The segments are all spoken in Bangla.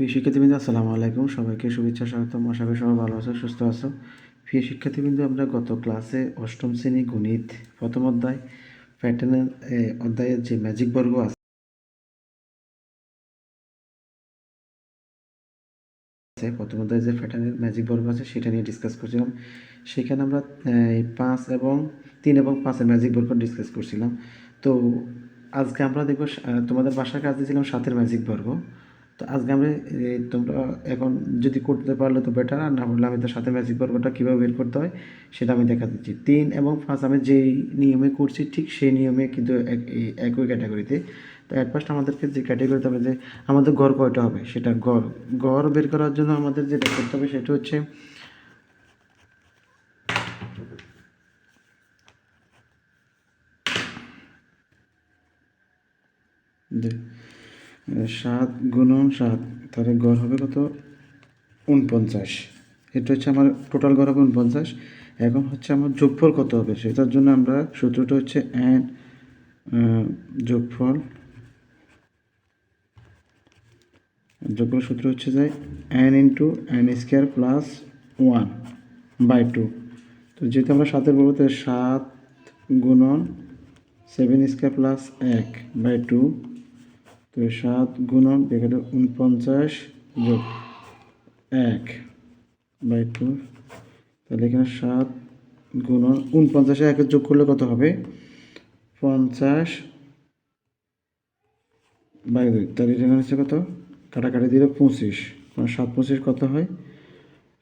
প্রিয় শিক্ষার্থীবৃন্দ, আসসালামু আলাইকুম। সবাইকে শুভেচ্ছা, স্বাগতম। আশা করি সবাই ভালো আছো, সুস্থ আছো। প্রিয় শিক্ষার্থীবৃন্দ, আমরা গত ক্লাসে অষ্টম শ্রেণি গণিত প্রথম অধ্যায়, প্যাটার্নের অধ্যায়ের যে ম্যাজিক বর্গ আছে, প্রথম অধ্যায়ে যে প্যাটার্নের ম্যাজিক বর্গ আছে, সেটা নিয়ে ডিসকাস করছিলাম। সেখানে আমরা পাঁচ এবং তিন এবং পাঁচের ম্যাজিক বর্গ ডিসকাস করছিলাম। তো আজকে আমরা দেখব তোমাদের বাসার কাজ দিয়েছিলাম সাতের ম্যাজিক বর্গ। তো আজকে আমরা তোমরা এখন যদি করতে পারলে তো বেটার আর না পারলে আমি তো সাথে ম্যাজিক বর্গটা কীভাবে বের করতে হয় সেটা আমি দেখা দিচ্ছি। তিন এবং পাঁচ, আমি যেই নিয়মে করছি ঠিক সেই নিয়মে কিন্তু এক- একই ক্যাটাগরিতে তো। অ্যাট ফার্স্ট আমাদেরকে যে ক্যাটাগরিতে হবে যে আমাদের গড় কয়টা হবে, সেটা গড় গড় বের করার জন্য আমাদের যেটা করতে হবে সেটা হচ্ছে যে- সাত গুণন সাত, তাহলে গড় হবে কত? উনপঞ্চাশ। এটা হচ্ছে আমার টোটাল গড় হবে উনপঞ্চাশ। এখন হচ্ছে আমার যোগফল কত হবে? সেটার জন্য আমরা সূত্রটা হচ্ছে এন যোগফল যোগফল সূত্র হচ্ছে যে N into N square plus one by two তো যেহেতু আমরা সাতের বলব তো সাত গুণন সেভেন স্কোয়ার প্লাস এক বাই টু তো সাত গুণন এখানে উনপঞ্চাশ যোগ এক বাই টু, তাহলে এখানে সাত গুণন উনপঞ্চাশে একের যোগ করলে কত হবে? পঞ্চাশ বাই দুই, তাহলে এখানে হচ্ছে কত? কাটাকাটি দিলে পঁচিশ মানে সাত পঁচিশ কত হয়?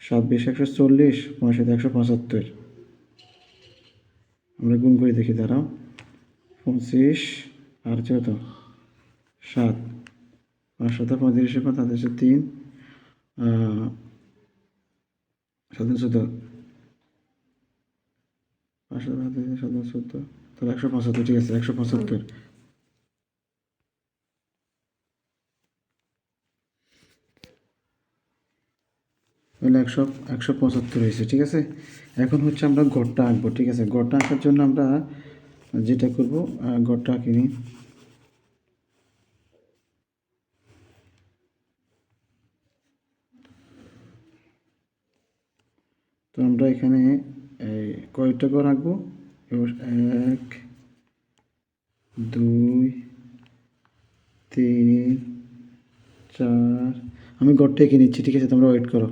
সাত বিশ একশো চল্লিশ সাথে একশো পঁচাত্তর। আমরা গুণ করে দেখি, দাঁড়াও। পঁচিশ, আর হচ্ছে কত? সাত। পাঁচ সাত পঁয়ত্রিশে হচ্ছে তিন। সাত পাঁচ তাহলে একশো পঁচাত্তর, ঠিক আছে, একশো পঁচাত্তর। তাহলে একশো একশো পঁচাত্তর হয়েছে, ঠিক আছে? এখন হচ্ছে আমরা গড়টা আঁকবো ঠিক আছে? গড়টা আঁকার জন্য আমরা যেটা করব গড়টা আঁকিনি তো আমরা এখানে, এই কয়টা করে রাখব? এবার এক, দুই, তিন, চার, আমি গড়টা এঁকে নিচ্ছি, ঠিক আছে? তোমরা ওয়েট করো।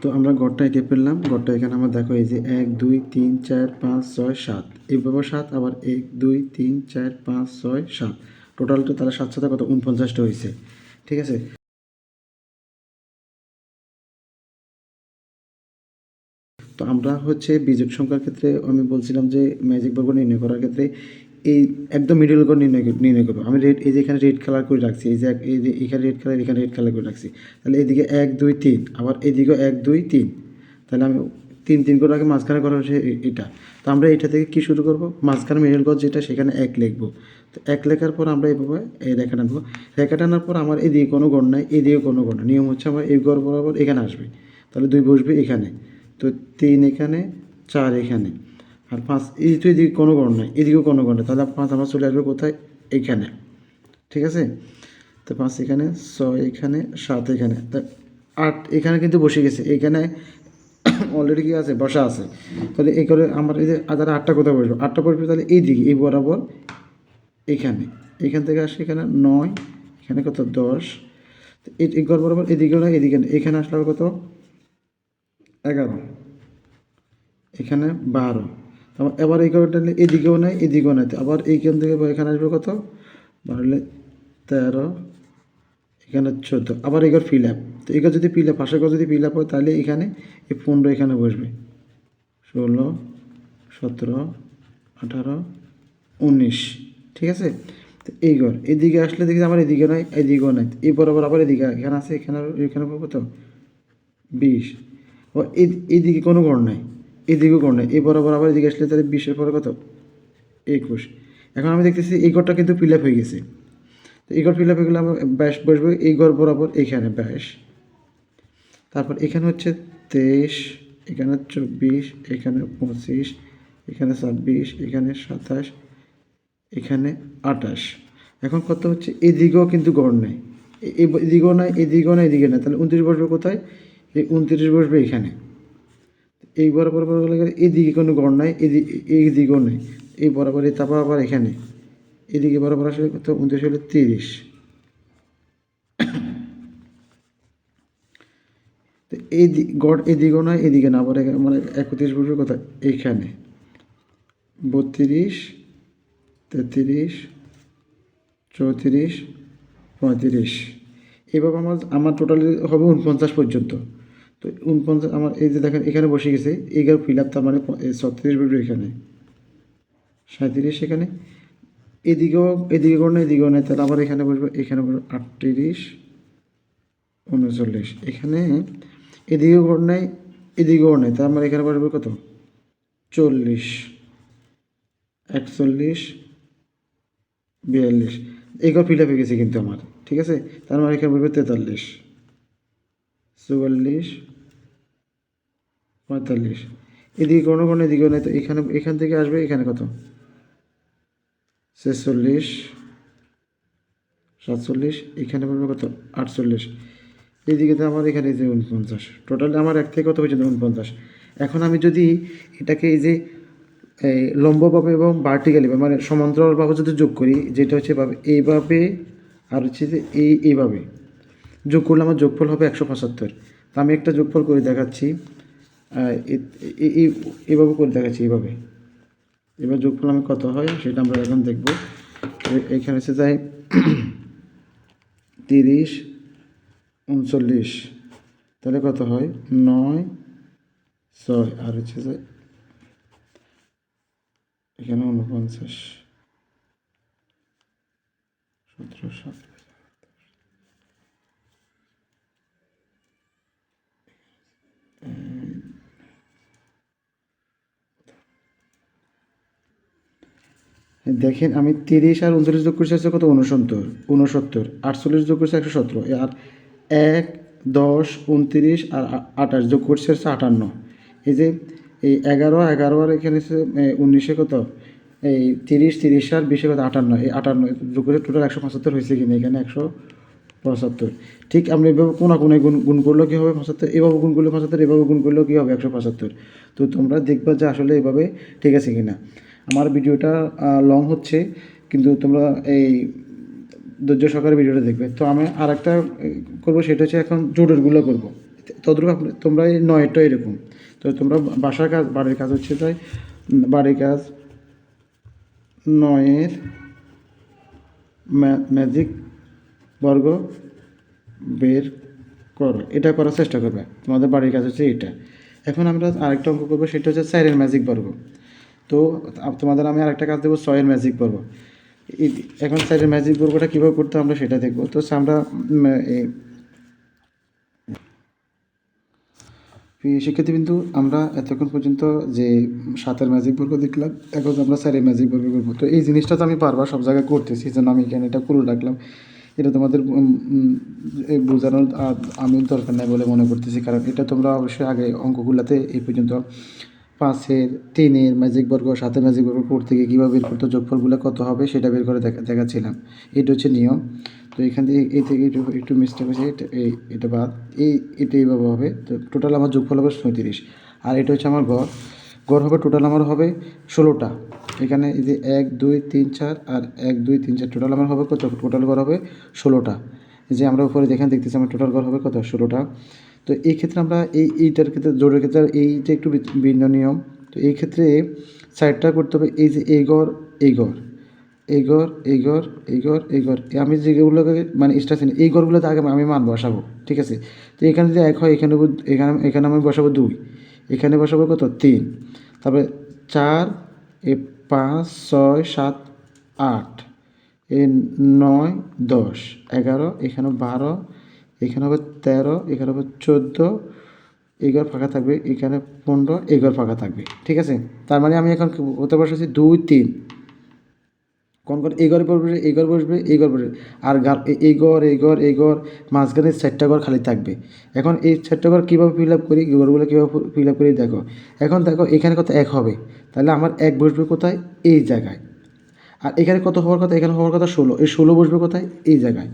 তো আমরা গড়টা এঁকে ফেললাম। গড়টা এখানে আমার দেখো, এই যে এক, দুই, তিন, চার, পাঁচ, ছয়, সাত। এইভাবে সাত, আবার এক, দুই, তিন, চার, পাঁচ, ছয়, সাত। টোটালটা তাহলে সাত সাথে কত? উনপঞ্চাশটা হয়েছে। ঠিক আছে? তো আমরা হচ্ছে বিজোট সংখ্যার ক্ষেত্রে আমি বলছিলাম যে ম্যাজিক বর্গ নির্ণয় করার ক্ষেত্রে এই একদম মিডল করে নির্ণয় নির্ণয় করব। আমি রেড এই যে এখানে রেড কালার করে রাখছি, এই যে এই যে এখানে রেড কালার এখানে রেড কালার করে রাখছি। তাহলে এদিকে এক, দুই, তিন, আবার এদিকেও এক, দুই, তিন। তাহলে আমি তিন তিন করে রাখি মাঝখানে করা হচ্ছে এটা। তো আমরা এটা থেকে কি শুরু করব? মাঝখানে মিডল গজ যেটা, সেখানে এক লিখব। তো এক লেখার পর আমরা এইভাবে এই রেখা টানবো। রেখা টানার পর আমার এদিকে কোনো গড় নাই, এদিকে কোনো গড় নিয়ম হচ্ছে আমার এই গড় বরাবর এখানে আসবে। তাহলে দুই বসবে এখানে। তো তিন এখানে, চার এখানে। আর পাঁচ, এই তো এদিকে কোনো গড় নাই, এদিকেও কোনো গড় নেই, তাহলে পাঁচ আমার চলে আসবে কোথায়? এখানে। ঠিক আছে? তো পাঁচ এখানে, ছয় এখানে, সাত এখানে। তা আট এখানে কিন্তু বসে গেছে, এখানে অলরেডি কি আছে? বসা আছে। তাহলে এই করে আমার এই যে আধার আটটা কোথায় বসবো? আটটা বসবে তাহলে এই দিকে এই বরাবর এখানে। এখান থেকে আসে এখানে নয়, এখানে কত? দশ। এই ঘর বরাবর এদিকেও না এদিকে এখানে আসলে কত? এগারো। এখানে বারো। তারপর এবার এই ঘরটা নিলে এদিকেও নাই এদিকেও তো আবার এইখান থেকে এখানে আসবে কত? বাড়লে তেরো, এখানে চোদ্দ। আবার এগার ফিল আপ তো এগার যদি ফিল আপ পাশের যদি ফিল আপ হয়, তাহলে এখানে এই পনেরো এখানে বসবে। ষোলো, সতেরো, আঠারো, উনিশ। ঠিক আছে? তো এই ঘর এদিকে আসলে দেখি আমার এদিকে নয়, এদিকেও নাই এই বরাবর আবার এদিকে, এখানে আছে, এখানে এখানে পাবো তো? বিশ। এইদিকে কোনো ঘর নাই এদিকেও ঘর নাই, এই বরাবর আবার এদিকে আসলে তাহলে বিশের পরে কত? একুশ। এখন আমি দেখতেছি এই ঘরটা কিন্তু ফিল আপ হয়ে গেছে। তো এই ঘর ফিল আপ হয়ে গেলে আমরা ব্যাস বসবো, এই ঘর বরাবর এইখানে ব্যাস। তারপর এখানে হচ্ছে তেইশ, এখানে চব্বিশ, এখানে পঁচিশ, এখানে ছাব্বিশ, এখানে সাতাশ, এখানে আঠাশ। এখন কত হচ্ছে? এদিকেও কিন্তু গড় নেই। এদিকেও নাই এদিকেও নাই, এদিকে না তাহলে উনত্রিশ বসবে কোথায়? এই উনত্রিশ বসবে এখানে। এই বরাবর বরাবর গেলে এদিকে কোনো গড় নাই এদিকে এই দিকেও নেই। এই বরাবর এই তারপর আবার এখানে। এদিকে বরাবর আসলে কত? উনত্রিশ হলে তিরিশ। তো এই গড় এদিকেও নয় এদিকে না, আবার এখানে মানে একত্রিশ বসবে কোথায়? এইখানে বত্রিশ, তেত্রিশ, চৌত্রিশ, পঁয়ত্রিশ। এভাবে আমার আমার টোটালি হবে উনপঞ্চাশ পর্যন্ত। তো উনপঞ্চাশ আমার এই যে দেখেন, এখানে বসে গেছে। এগারো ফিল আপ তার মানে ছত্রিশ বেরো এখানে। সাঁত্রিশ এখানে। এদিকেও, এদিকে করে না, এদিকেও নেই। তাহলে আবার এখানে বসবে এখানে বসবে, আটত্রিশ, উনচল্লিশ। এখানে এদিকেও গড় নেই এদিকেও নেই। তার মানে এখানে বসবে কত? চল্লিশ, একচল্লিশ, বিয়াল্লিশ। এগুলো ফিল হয়ে গেছে কিন্তু আমার, ঠিক আছে? তার মানে এখানে বলবে তেতাল্লিশ, চুয়াল্লিশ পঁয়তাল্লিশ। এদিকে কোনো কোনো, এদিকে নেই তো এখানে, এখান থেকে আসবে, এখানে কত? ছেচল্লিশ, সাতচল্লিশ, এখানে পড়বে কত? আটচল্লিশ। এদিকে তো আমার এখানে যে উনপঞ্চাশ। টোটাল আমার এক থেকে কত হয়েছে? উনপঞ্চাশ এখন আমি যদি এটাকে এই যে, এই লম্বভাবে এবং ভার্টিক্যালি মানে সমান্তরালভাবে যদি যোগ করি, যেটা হচ্ছে এভাবে, এইভাবে, আর হচ্ছে যে এই, এইভাবে, যোগ করলে আমার যোগফল হবে একশো পঁচাত্তর। তা আমি একটা যোগফল করে দেখাচ্ছি। আহ, এ- এ- করে দেখাচ্ছি এইভাবে। এবার যোগফল আমি কত হয় সেটা আমরা এখন দেখব। এখানে হচ্ছে যাই তিরিশ উনচল্লিশ। তাহলে কত হয়? নয় ছয়। আর হচ্ছে যে এখানে উনপঞ্চাশ। সতেরো সাত। দেখেন, আমি তিরিশ আর উনত্রিশ যোগ করছি কত? উনসত্তর। উনসত্তর। আটচল্লিশ যোগ করছি একশো সতেরো। আর এক, দশ, উনত্রিশ আর আঠাশ যোগ করছে হচ্ছে আটান্ন। এই যে, এই এগারো এগারো আর এখানে উনিশে কত? এই তিরিশ তিরিশ আর বিশে কত? আটান্ন। এই আটান্ন যোগ করে টোটাল একশো পঁচাত্তর হয়েছে কিনা? এখানে একশো পঁচাত্তর। ঠিক আমরা এভাবে কোনা কোনায় গুণ গুণ করলেও কী হবে পঁচাত্তর? এভাবে গুণ করলে পঁচাত্তর, এভাবে গুণ করলেও কী হবে একশো পঁচাত্তর? তো তোমরা দেখবা যে আসলে এভাবে ঠিক আছে কিনা। আমার ভিডিওটা লং হচ্ছে, কিন্তু তোমরা এই ধৈর্য সহকারে ভিডিওটা দেখবে। তো আমি আর একটা করব, সেটা হচ্ছে এখন জোটেরগুলো করব। তদ্রুপ তোমরা এই নয়টা এরকম। তো তোমরা বাসার কাজ, বাড়ির কাজ হচ্ছে তাই বাড়ির কাজ, নয়ের ম্যা- ম্যাজিক বর্গ বের করো। এটা করার চেষ্টা করবে। তোমাদের বাড়ির কাজ হচ্ছে এটা এখন আমরা আরেকটা অঙ্ক করব, সেটা হচ্ছে চারের ম্যাজিক বর্গ। তো তোমাদের আমি আরেকটা কাজ দেবো ছয়ের ম্যাজিক এই- এখন চারের ম্যাজিক বর্গটা কীভাবে করতে আমরা সেটা দেখব। তো আমরা উম, এই শিক্ষার্থী কিন্তু আমরা এতক্ষণ পর্যন্ত যে সাতের ম্যাজিক বর্গ দেখলাম এখন আমরা চারের ম্যাজিক বর্গ করব। তো এই জিনিসটা তো আমি বারবার সব জায়গায় করতেছি জন্য আমি এখানে এটা করে রাখলাম। এটা তোমাদের বোঝানোর আমি দরকার নাই বলে মনে করতেছি কারণ এটা তোমরা অবশ্যই আগে অঙ্কগুলোতে এই পর্যন্ত পাঁচের, তিনের ম্যাজিক বর্গ, সাতের ম্যাজিক বর্গ করতে গিয়ে কীভাবে বের করতে, যোগফলগুলো কত হবে সেটা বের করে দেখা দেখাচ্ছিলাম। এটা হচ্ছে নিয়ম। তো এখান থেকে এই থেকে একটু একটু মিস্টেক হয়েছে, এটা বাদ। এই এটা এইভাবে হবে। তো টোটাল আমার যোগফল হবে সঁত্রিশ আর এটা হচ্ছে আমার গড়। গড় হবে টোটাল আমার হবে ষোলোটা। এখানে এই যে এক, দুই, তিন, চার আর এক, দুই, তিন, চার টোটাল আমার হবে কত? টোটাল গড় হবে ষোলোটা। যে আমরা উপরে যেখানে দেখতেছি, আমার টোটাল গড় হবে কত? ষোলোটা। তো এই ক্ষেত্রে আমরা এই এইটার ক্ষেত্রে, জোরের ক্ষেত্রে এইটা একটু ভিন্ন নিয়ম। তো এই ক্ষেত্রে সাইডটা করতে হবে এই যে এই গড় এই গড়। এই ঘর এই ঘর এই ঘর এই ঘর আমি যেগুলোকে মানে স্টেশন এই ঘরগুলোতে আগে আমি মান বসাবো, ঠিক আছে? তো এখানে যদি এক হয়, এখানে এখানে এখানে আমি বসাবো দুই। এখানে বসাবো কত? তিন। তারপরে চার, এ পাঁচ, ছয়, সাত, আট। এ নয়, দশ। এগারো, এখানে বারো এখানে হবে তেরো, এখানে হবে চোদ্দ এই ঘর ফাঁকা থাকবে, এখানে পনেরো এই ঘর ফাঁকা থাকবে, ঠিক আছে? তার মানে আমি এখন হতে বসেছি দুই, তিন। কোন কোন এই ঘরে বসবে এই ঘর বসবে এই ঘর বসবে। আর এই ঘর এই ঘর এই ঘর মাঝখানে চারটা ঘর খালি থাকবে। এখন এই চারটা ঘর কীভাবে ফিল আপ করি? ঘরগুলো কীভাবে ফিল আপ করি? দেখো। এখন দেখো, এখানে কত এক হবে। তাহলে আমার এক বসবে কোথায়? এই জায়গায়। আর এখানে কত হওয়ার কথা? এখানে হওয়ার কথা ষোলো। এই ষোলো বসবে কোথায়? এই জায়গায়।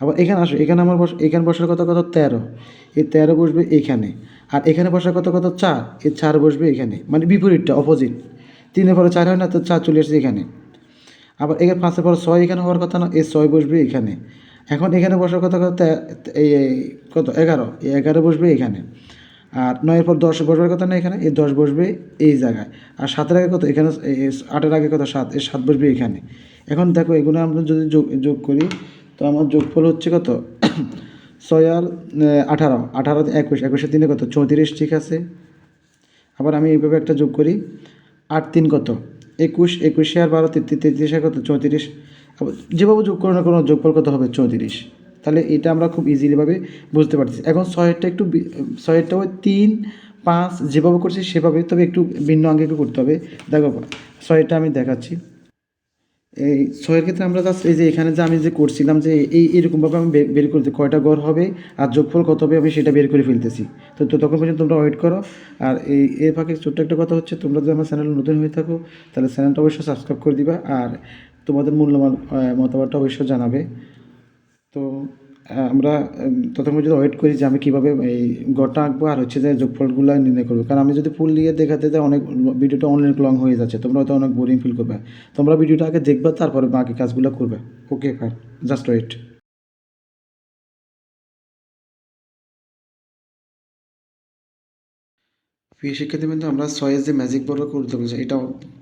আবার এখানে আসো, এখানে আমার বস, এখানে বসার কথা কত? তেরো। এই তেরো বসবে এইখানে আর এখানে বসার কথা কত? চার। এই চার বসবে এখানে। মানে বিপরীতটা অপোজিট তিনের পরে চার হয় না, তো চার চলে আসছে এখানে। আবার এখানে পাঁচের পর ছয় এখানে হওয়ার কথা না, এই ছয় বসবে এখানে। এখন এখানে বসার কথা কত? এই কত? এগারো। এই এগারো বসবে এখানে। আর নয়ের পর দশ বসবার কথা না এখানে? এই দশ বসবে এই জায়গায়। আর সাতের আগে কত? এখানে আটের আগে কত? সাত। এই সাত বসবে এখানে। এখন দেখো, এগুলো আমরা যদি যোগ যোগ করি তো আমার যোগফল হচ্ছে কত? ছয় আর আঠারো। আঠারো, একুশ। একুশের দিনে কত? চৌত্রিশ, ঠিক আছে। আবার আমি এইভাবে একটা যোগ করি। আট, তিন কত? একুশ, একুশে আর বারো, তেত্রিশ কত? চৌত্রিশ। যেভাবে যোগ করো না কোনো যোগফল কত হবে? চৌত্রিশ। তাহলে এটা আমরা খুব ইজিলিভাবে বুঝতে পারছি এখন ছয়েরটা একটু ছয়েরটা ওই তিন, পাঁচ যেভাবে করছি সেভাবে, তবে একটু ভিন্ন আঙ্গে একটু করতে হবে। দেখো ছয়েরটা আমি দেখাচ্ছি। এই ছয়ের ক্ষেত্রে আমরা জাস্ট এই যে এখানে যে আমি যে করছিলাম যে এই এরকমভাবে আমি বের করতে কয়টা গড় হবে আর যোগফল কত হবে আমি সেটা বের করে ফেলতেছি। তো তো তখন পর্যন্ত তোমরা ওয়েট করো। আর এই, এর ফাঁকে ছোট্ট একটা কথা হচ্ছে, তোমরা যদি আমার চ্যানেল নতুন হয়ে থাকো, তাহলে চ্যানেলটা অবশ্যই সাবস্ক্রাইব করে দিবা। আর তোমাদের মূল্যবান মতামতটা অবশ্যই জানাবে। তো আমরা উম, ততক্ষণ যদি ওয়েট করি যে আমি কীভাবে এই গড়টা আঁকবো আর হচ্ছে যে যোগফলগুলো নির্ণয় করব। কারণ আমি যদি ফুল দিয়ে দেখাতে যাই অনেক ভিডিওটা অনেক লং হয়ে যাচ্ছে তোমরা হয়তো অনেক বোরিং ফিল করবে। তোমরা ভিডিওটা আগে দেখবে তারপরে বাকি কাজগুলো করবে। ওকে ফাইন জাস্ট ওয়েট প্রিয় শিক্ষার্থীবৃন্দ আমরা ছয়ের যে ম্যাজিক বর্গ করতে বলছি এটা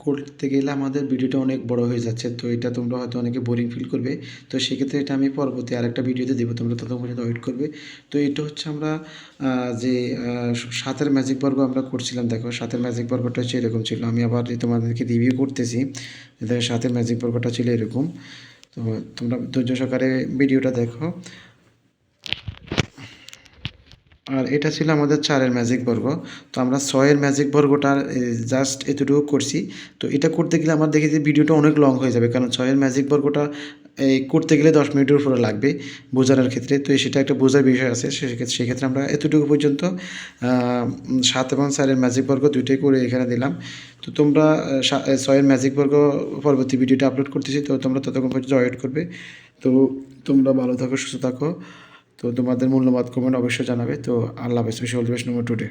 করতে গেলে আমাদের ভিডিওটা অনেক বড় হয়ে যাচ্ছে। তো এটা তোমরা হয়তো অনেকে বোরিং ফিল করবে। তো সেক্ষেত্রে এটা আমি পরবর্তী আরেকটা ভিডিওতে দেবো, তোমরা তত পর্যন্ত ওয়েট করবে। তো এটা হচ্ছে আমরা যে সাতের ম্যাজিক বর্গ আমরা করছিলাম, দেখো সাতের ম্যাজিক বর্গটা হচ্ছে এরকম ছিল। আমি আবার তোমাদেরকে রিভিউ করতেছি সাতের ম্যাজিক বর্গটা ছিল এরকম। তো তোমরা ধৈর্য সহকারে ভিডিওটা দেখো। আর এটা ছিল আমাদের চারের ম্যাজিক বর্গ। তো আমরা ছয়ের ম্যাজিক বর্গটা জাস্ট এতটুকু করছি। তো এটা করতে গেলে আমার দেখি যে ভিডিওটা অনেক লং হয়ে যাবে, কারণ ছয়ের ম্যাজিক বর্গটা এই করতে গেলে দশ মিনিটের উপরে লাগবে বোঝানোর ক্ষেত্রে। তো সেটা একটা বোঝার বিষয় আছে সেক্ষেত্রে সেক্ষেত্রে আমরা এতটুকু পর্যন্ত সাত এবং চারের ম্যাজিক বর্গ দুইটাই করে এখানে দিলাম। তো তোমরা ছয়ের ম্যাজিক বর্গ পরবর্তী ভিডিওটা আপলোড করতেছি, তো তোমরা ততক্ষণ পর্যন্ত ওয়েট করবে। তো তোমরা ভালো থাকো, সুস্থ থাকো। তো তোমাদের মূল্যবাদ কমেন্ট অবশ্যই জানাবে। তো আল্লাহ হাফেজ উইশ নম্বর টুডে।